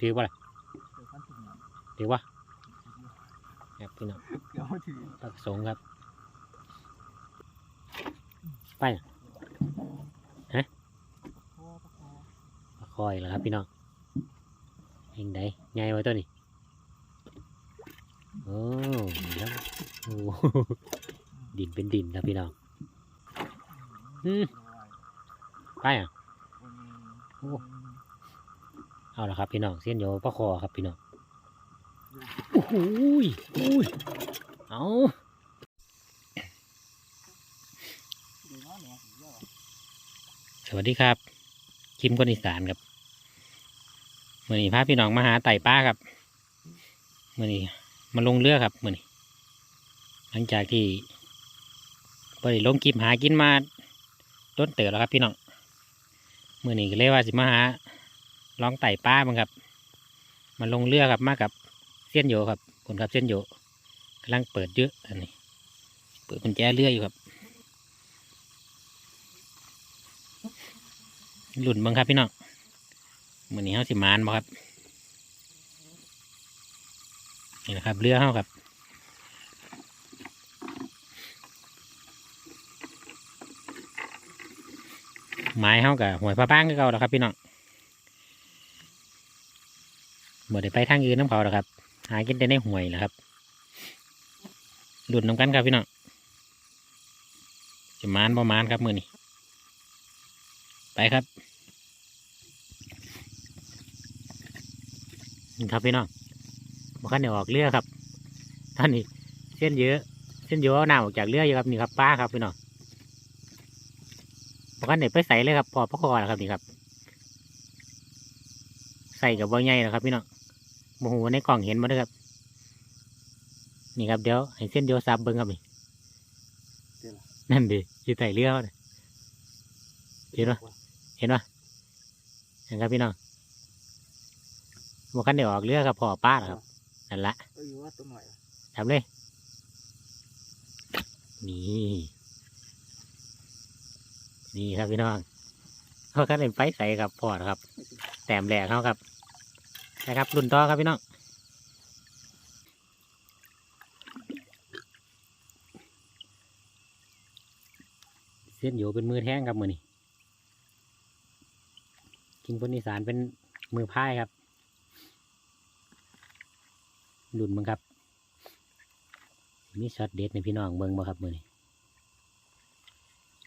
ถือว่าล่ะเดี๋ยวขั้นถึงหน่อยถือว่าครับพี่น้องเดี๋ยวถือปลากระสงครับ ไปน่ะพ่อปะคอปลาคอยแล้วครับพี่น้องเองไดใหญ่ไว้ตัวนี้โอ้เดี๋ยวโอ้ดินเป็นดินครับพี่น้องอืมไปอะโอ้ เอาละครับพี่น้องเส้นโยปลาคอครับพี่น้องโอ้โหยอุ้ยเอาเดี๋ยวว่าเนี่ยเดี๋ยวสวัสดีครับ คิมคนอีสานครับมื่อนี้พาพี่น้องมาหาไต่ป้าครับมื่อนี้มาลงเรือครับมื่อนี้หลังจากที่บริลงกิมหากินมาต้นเต๋อแล้วครับพี่น้องมื่อนี้ก็เลยว่าสิมาหา ลองไต่ป้าบ้งครับมาลงเรือครับมากับเส้นโยครับผลครับเส้นโยกำลังเปิดเยอะอันนี้ เปิดกุญแจเรืออยู่ครับหลุนบังครับพี่น้องมือนี้เขาสิมานบ่ครับนี่นะครับเรือเขาครับไม้เขากับหวยพระบ้างก็เก่าแล้วครับพี่น้อง บ่ได้ไปทางอื่นน้ำเขาหรอกครับ หากินแต่ในห่วยแหละครับหลุดน้ำกันครับพี่น้องจะมานประมาณครับมือนี้ไปครับนี่ครับพี่น้องบางคันเดี๋ยวออกเรือครับท่านนี้เส้นเยอะ เส้นเยอะเอาหน้าออกจากเรืออยู่ครับนี่ครับป้าครับพี่น้องบางคันเดี๋ยวไปใส่เลยครับพอพระคอแล้วครับนี่ครับ ใส่กับบ่อใหญ่แล้วครับพี่น้อง โมโหในกล่องเห็นมาด้วยครับ นี่ครับเดี๋ยวให้เส้นเดียวซับเบิ้งครับนี่นั่นดิอยู่ใส่เรือเขาน่ะเห็นปะเห็นปะเห็นครับพี่น้องบวคันเดี๋ยวออกเรือครับพ่อป้าเหรอครับนั่นละเอออยู่ว่าตัวหน่อยทำเลยนี่นี่ครับพี่น้องเขาคันเล่นไฟใส่ครับพ่อนะครับ แต้มแหลกเขาครับ นะครับรุ่นต่อครับพี่น้องเส้นอยู่เป็นมือแท่งครับมือนี่กินคนอีสานเป็นมือพายครับหลุนมั้งครับ มีช็อตเด็ดในพี่น้องเบิ่งบ่ครับมือนี้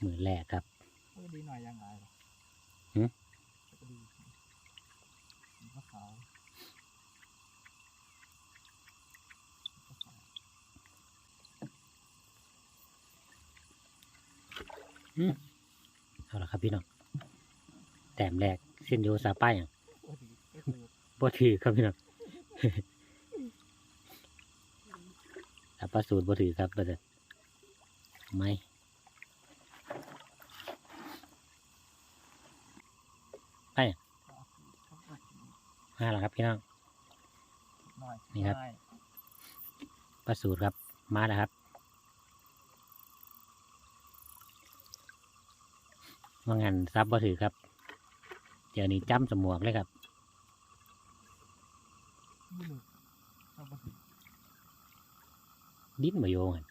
มือแรกครับเออดีหน่อยยังไงล่ะ หืม ก็ดีสีขาวขาว เอาละครับพี่น้องแต้มแรกเส้นโยซาป้าอย่างโอ้ดีก็คือบ่ถือครับพี่น้องถ้าปลาสูตรบ่ถือครับเบิดไม่ไปอะมาแล้วครับพี่น้องหน่อยนี่ครับได้ปลาสูตรครับมาแล้วครับ ว่างันซับบ่ถือครับเดี๋ยวนี้จ้ำสมวกเลยครับดิ้นมาโยงหั่น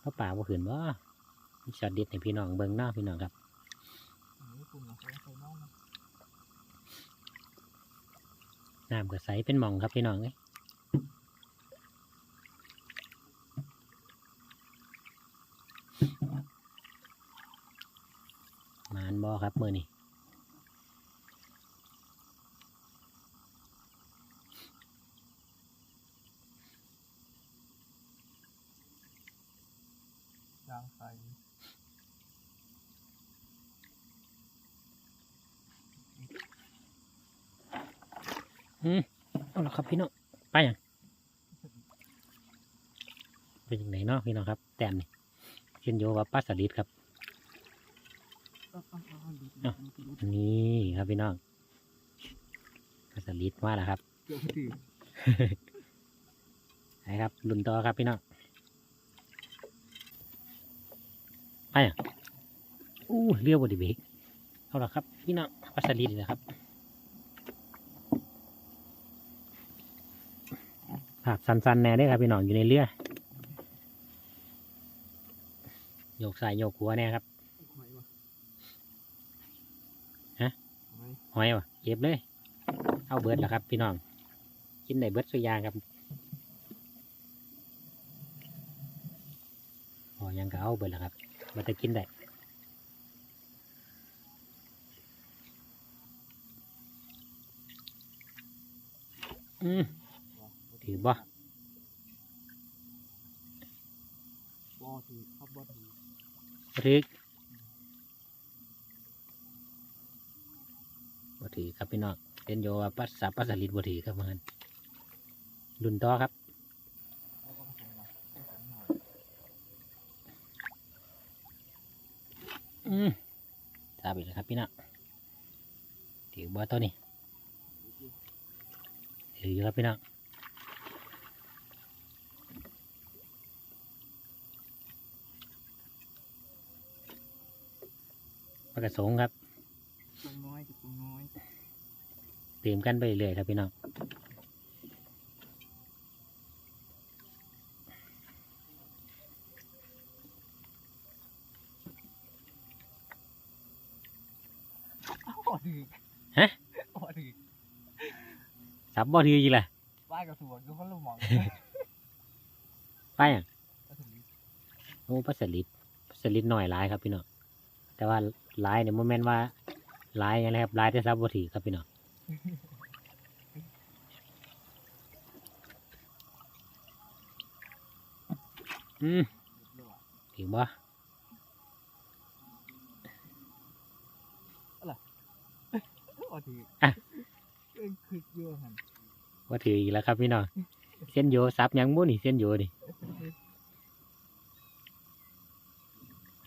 เพราะป่าบ่ขืนว่ามีช็อตเด็ดให้พี่น้องเบิ่งเนาพี่น้องครับอันนี้คุณเอาไปใส่น้องนะน้ำก็ใสเป็นหมองครับพี่น้องเอ้ย มานบอครับมือนี่ยางใสเอาละครับพี่น้องไปยังเป็นยังไงเนาะพี่น้องครับ แต้มนี่เช่นโยว่าปลาสลิดครับ นี่ครับพี่น้องกระสลิดมาแล้วครับไปครับลุนต่อครับพี่น้องไปอะอู้เรียวบดีเบกเอาละครับพี่น้องปลาสลิดนะครับภาพสันๆแน่ได้ครับพี่น้องอยู่ในเรือโยกสายโยกหัวแน่ครับ หอยวะเก็บเลย เอาเบิร์ดแล้วครับ พี่น้อง กินได้เบิร์ดสุยางครับพอยังก็เอาเบิร์ดแล้วครับมันจะกินได้อืมถือบ่บ่ถือครับบ่ถือ ครับพี่น้องเป็นโยวาปัสสาปัสสลิดบ่ถือครับมันรุ่นต่อครับอืมทราบอีกแล้วครับพี่น้องถือบ่อตัวนี้ถืออยู่ครับพี่น้องปลากระสงครับจุงน้อยจุงน้อย ติมกันไปเรื่อยๆครับพี่น้องอ้าวบ่ถือฮะบ่ถือสับบ่ถืออีกล่ะป้ายกับสวนก็มันลูกหมองไปอะก็ถือโอ้ปลาสลิดปลาสลิดหน่อยหลายครับพี่น้องแต่ว่าหลายเนี่ยโมเมนต์ว่าหลายอย่างไรครับหลายแต่ซับบ่ถือครับพี่น้อง อืมเรียบร้อยถือบ่บ่ถืออะเอ้ยคือเยอะหันบ่ถืออีกแล้วครับพี่น้องเส้นโยซับยังบ่นี่เส้นโยนี่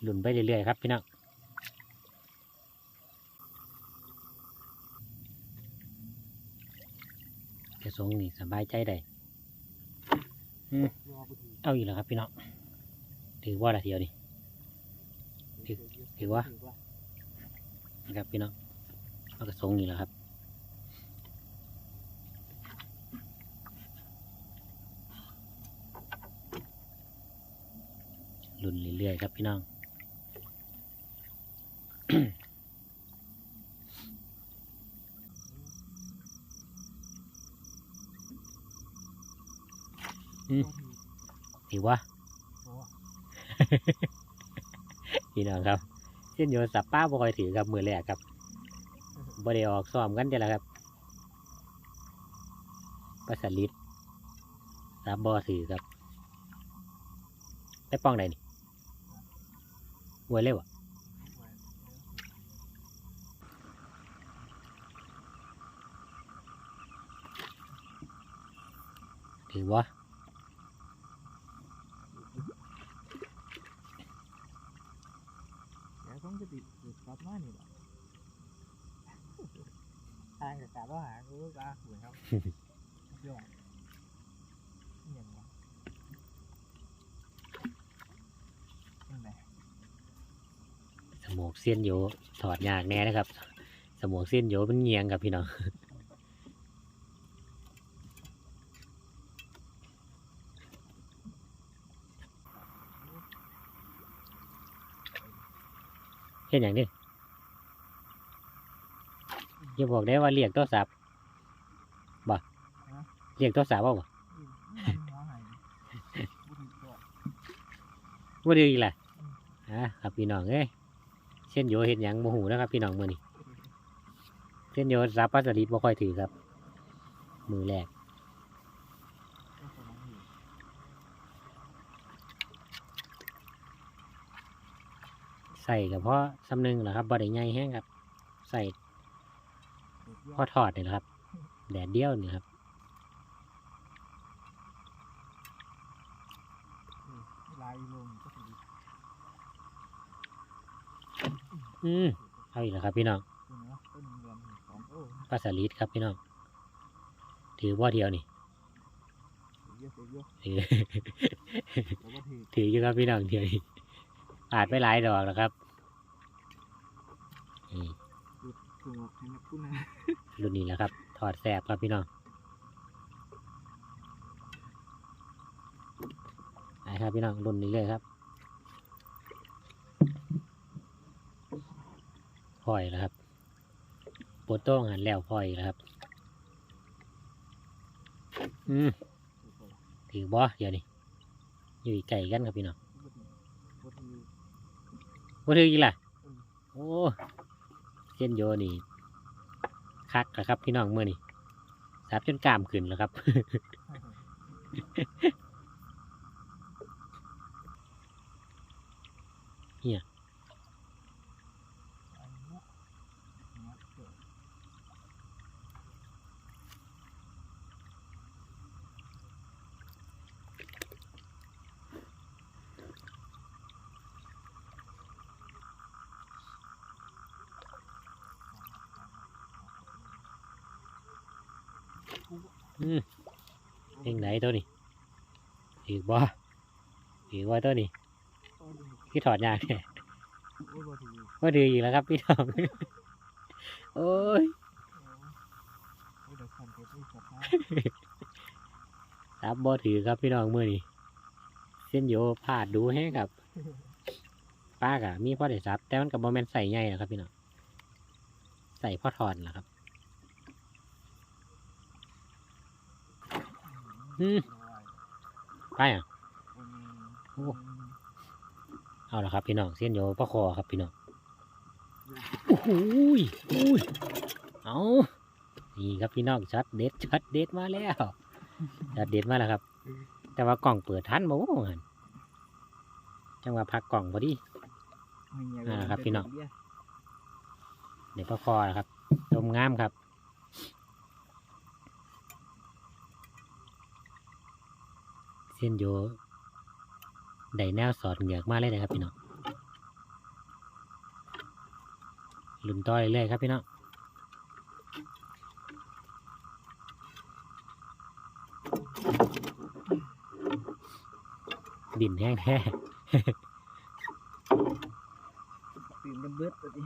หลุนไปเรื่อยๆครับพี่น้องกระ สงนี่สบายใจได้รอบ่ถือเอาอีกแล้วครับ พี่น้องถือว่าละเดียวนี่ถือถือว่าถือว่านะครับพี่น้องเอากระสงนี่แหละครับลุ่นเรื่อยๆครับพี่น้อง อืม บ่ถือ ถือว่าบ่พี่น้องครับเส้นโยนสับป้าบ่ค่อยถือครับมือแรกครับบ่ได้ออกซ้อมกันจะแล้วครับปลาสลิดสับบ่ถือครับได้ป้องไหนนี่ไว้เลยวะถือว่า เดี๋ยวต้องจะติดติดกลับมานี่แหละทางกับการว่าหา กูก็เหมือนครับยอดเหี่ยงวะนั่นแหละสมองเส้นโยถอดยากแน่นะครับ สมองเส้นโยมันเงียงครับพี่น้องเห็นอย่างนี้อย่าบอกได้ว่าเรียกโทรศัพท์บ่ เรียกโทรศัพท์ว่าบ่อืมมันหัวหายบุรีก็ว่าดีอีกแหละอะครับพี่น้องเอ้ยเส้นโยเห็นอย่างโมหูนะครับ พี่น้องมือนี้เส้นโยซับปลาสลิดบ่ค่อยถือครับ มือแรกก็สมองอยู่ใส่กับเพราะซ้ำหนึงเหรอครับบ่ได้ใหญ่แห้งครับ ใส่เด็กยพ่ออดทอดนี่แหละครับ แดดเดียวนี่ครับ ลายลงก็ถืออืมเอาอีกแล้วครับพี่น้องคือเนาะต้นเดือนสองโอ้ปลาสลิดครับพี่น้องถือว่าเดียวนี่ถือเยอะถือเยอะถือแต่ว่าถือถืออยู่ครับพี่น้องเดียวนี่อาจไปหลายดอกแล้วครับนี่ถูกให้นักคุณนะรุ่นนี้แหละครับ ถอดแสบครับพี่น้อง ครับพี่น้องรุ่นนี้เลยครับพลอยแล้วครับปวดต้องหันแล้วพลอยแล้วครับ อืมถือบ่เดี๋ยวนี้อยู่ไก่กันครับพี่น้องบ่ถือว่าถือกี่ล่ะโอ้เส้นโยนี่คักแล้วครับ พี่น้องเมื่อนี่ซับจนกล้ามขึ้นแล้วครับ เนี่ย อันนี้เนี่ย เกิดอืมเพลงไหนตัวนี้ถือบ่ถือว่าตัวนี้โอ้ยที่ถอดยางเนี่ยโอ้ยบ่ถือว่าถืออีกแล้วครับพี่น้อง โอ้ยโอ้ยเดี๋ยวคันเก็บไว้สักพักซับบ่ถือครับพี่น้องเมื่อนี้เส้นโยพลาดดูแห้งครับป้ากะมีพ่อได้ซับ แต่มันกับโมเมนใส่ใหญ่นะครับพี่น้องใส่พ่อถอนนะครับอืมไปอะโอ้เอาละครับพี่น้องเส้นโยพ่อคอครับพี่น้อง โอ้โหยโอ้ยเอานี่ครับพี่น้องช็อตเด็ดช็อตเด็ดมาแล้วช็อตเด็ดมาแล้วครับ แต่ว่ากล่องเปิดทันบ่ว่างั้นจังหวะพักกล่องพอดีอ่าครับพี่น้องเดี๋ยวพ่อคอนะครับชมงามครับเส้นโยได้แนวสอดเหงือกมาเลยนะครับพี่น้อง ลุ่นต่อยเรื่อยๆครับพี่น้องดินแห้งแท้ตื่นกันเบิดตัวนี้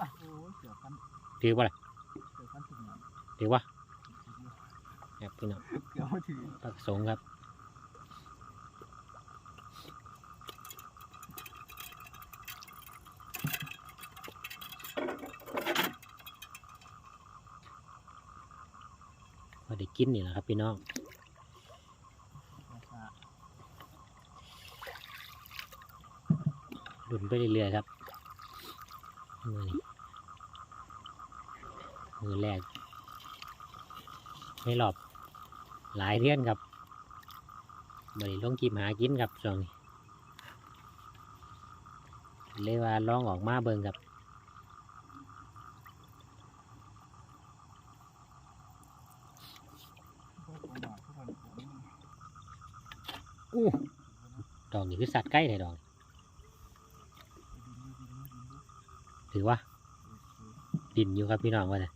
อะโอ้ยเสือฟันถือว่าอะไรเสือฟันถึงหน่อยถือว่าครับพี่น้องเดี๋ยวมาถือปักสงครับ พอได้ กินนี่แหละครับพี่น้องหลุนไปเรื่อยๆครับมือมือแรกไม่หลอบหลายเทื่อนครับบริลงกิมหากินครับช่วงนี้เลยว่าลองออกมาเบิ่งครับ พวกผมบอกพวกมันผมนี่ อู้ดอก นี่คือสัตว์ใกล้เลยดอกดินดูดินดูดินดูถือว่า ดินอยู่ครับพี่น้องว่าแต่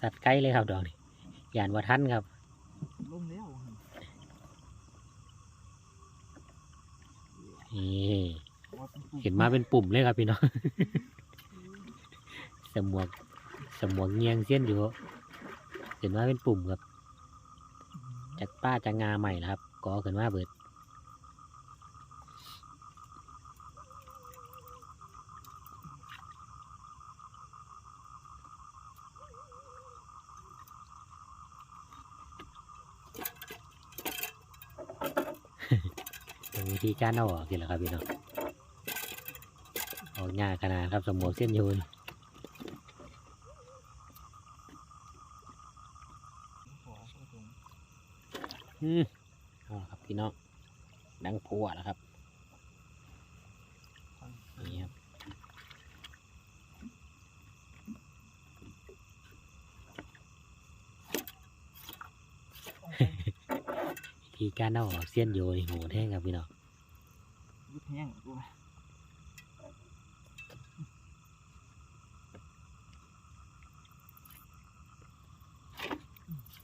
สัตว์ใกล้เลยครับดอกนี่ยานว่าท่านครับลงแล้วนี่ว่าเป็นกลุ่เห็นมาเป็นปุ่มเลยครับพี่น้อง สมวกสมวกเงียงเส้นอยู่ เห็นมาเป็นปุ่มครับจากป้าจากงาใหม่นะครับก่อขึ้นมาเบิด เป็นวิธีการเอาออกนี่แหละครับพี่น้องออกยากขนาดครับสมองเส้นยูนอืมเอาครับพี่น้องดังพัวแล้วครับนี่ครับวิธีการเอาออกเส้นโยนหดแห้งครับพี่น้อง แห้งกูไหม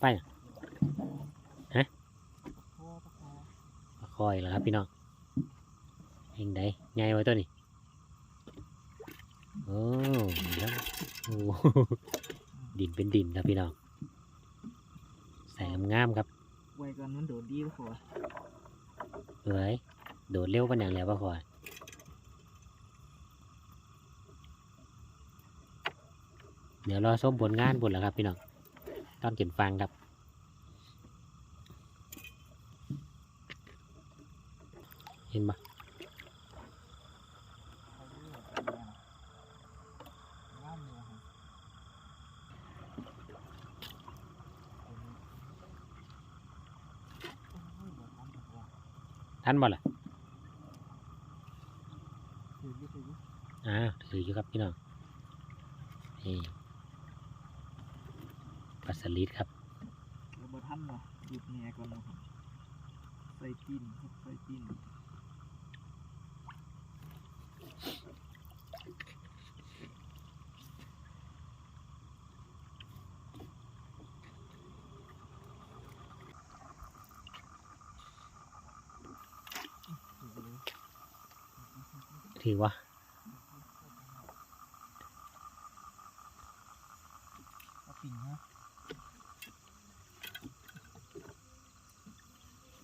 ไปน่ะพ่อตะคอมาคอยแล้วครับพี่น้องเองไดไงไว้ตัวนี้โอ้แล้วโอ้ดินเป็นดินครับพี่น้องใส่งามๆครับไว้ก่อนมันโดดดีบ่พอเอ้ย โดดเร็วกันอย่างแล้วป่ะคอเดี๋ยวรอส้มผลงานบุญแล้วครับพี่น้องตอนเก็บฟังครับ เห็นปะ งามอยู่ครับโอ้ยบ่ทันบ่ ท่านบ่ล่ะ ถืออยู่ถืออยู่ อ่าถืออยู่ครับพี่น้องนี่ปลาสลิดครับแล้วบ่ทันเนาะหยุดแหน่ก่อนเนาะครับใส่ตีนครับใส่ตีนถือไปเลยถือว่าเอาปิ่งฮะ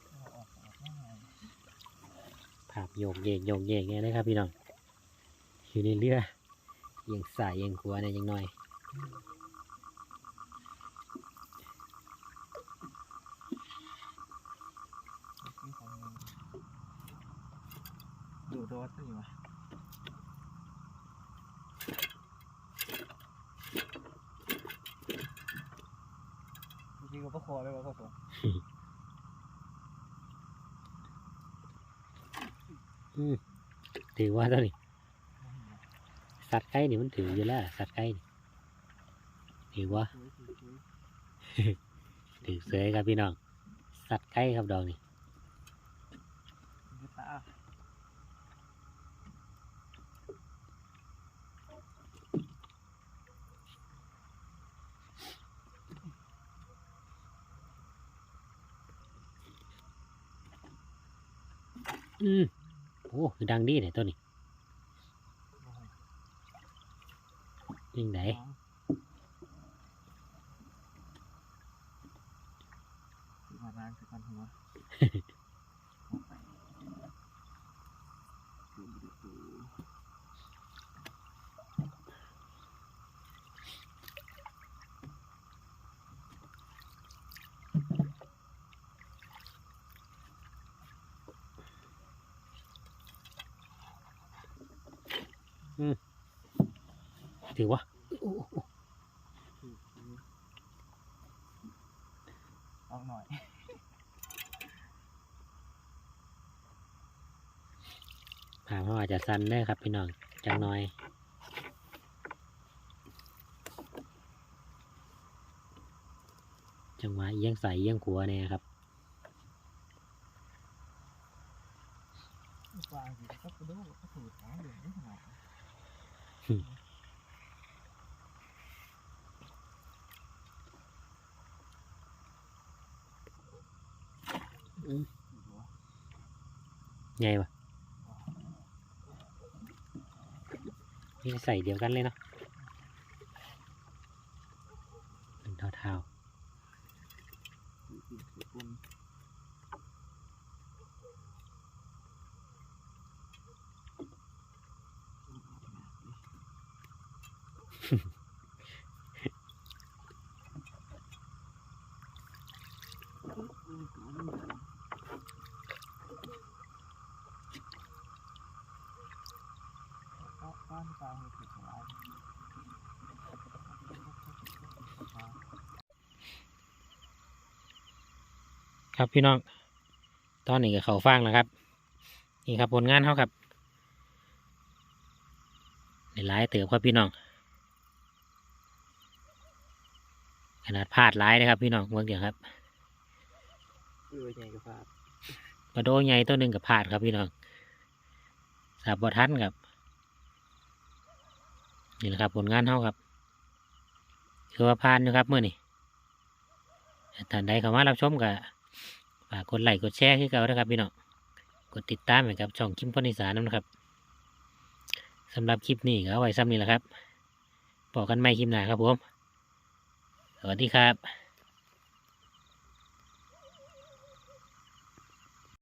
เอาออกออกง่าย ภาพโยกเยกโยกเยกเนี่ยนะครับพี่น้องอยู่ในเรือยังสายยิงขวาเนี่ยยังน้อย ซื้อของเงินดูดอสนี่วะจริงๆก็ประคอเลยวะพ่อผม อืมถือว่าตัวนี้ สัตว์ไก่นี่มันถืออยู่แล้วสัตว์ไก่นี่ถือว่าสวยสวยสวยถือเสยครับพี่น้อง สัตว์ไก่ครับดอกนี่อืมโอ้ดังดีเนี่ยตัวนี้ ยิงไหนมานานถือกันหัว ถือว่าโอ้โอ้ถือถือเอาหน่อยภาพเขาอาจจะสั้นได้ครับพี่น้องจังน้อยจังหวะเอียงใส่เอียงขัวเนี่ยครับกวางสิก็กระโดดก็ถูกหางอยู่ไม่ขนาด ไงวะนี่ใส่เดียวกันเลยเนาะเป็นเท้าเท้า ถือถือถือคน ก็ก้อนกลางมือถือของเรา ครับพี่น้อง ตอนนี้ก็เขาฟังแล้วครับ นี่ครับผลงานเขาครับในหลายเติบครับพี่น้อง ขนาดพลาดร้ายนะครับ พี่น้องเมืองเดียวครับเออใหญ่กว่าปลาโดใหญ่ตัวหนึ่งกับพลาดครับพี่น้องสับบทันครับนี่แหละครับผลงานเขาครับ คือว่าพานอยู่ครับเมื่อนี้ท่านใดเข้ามารับชมกับ ฝากกดไลค์กดแชร์ให้เกานะครับพี่น้องกดติดตามนะครับช่องคิมพนิสานนะครับสำหรับคลิปนี้ก็เอาไว้ซ้ำนี้แหละครับบอกกันไม่คลิปหน้าครับผม สวัสดีครับ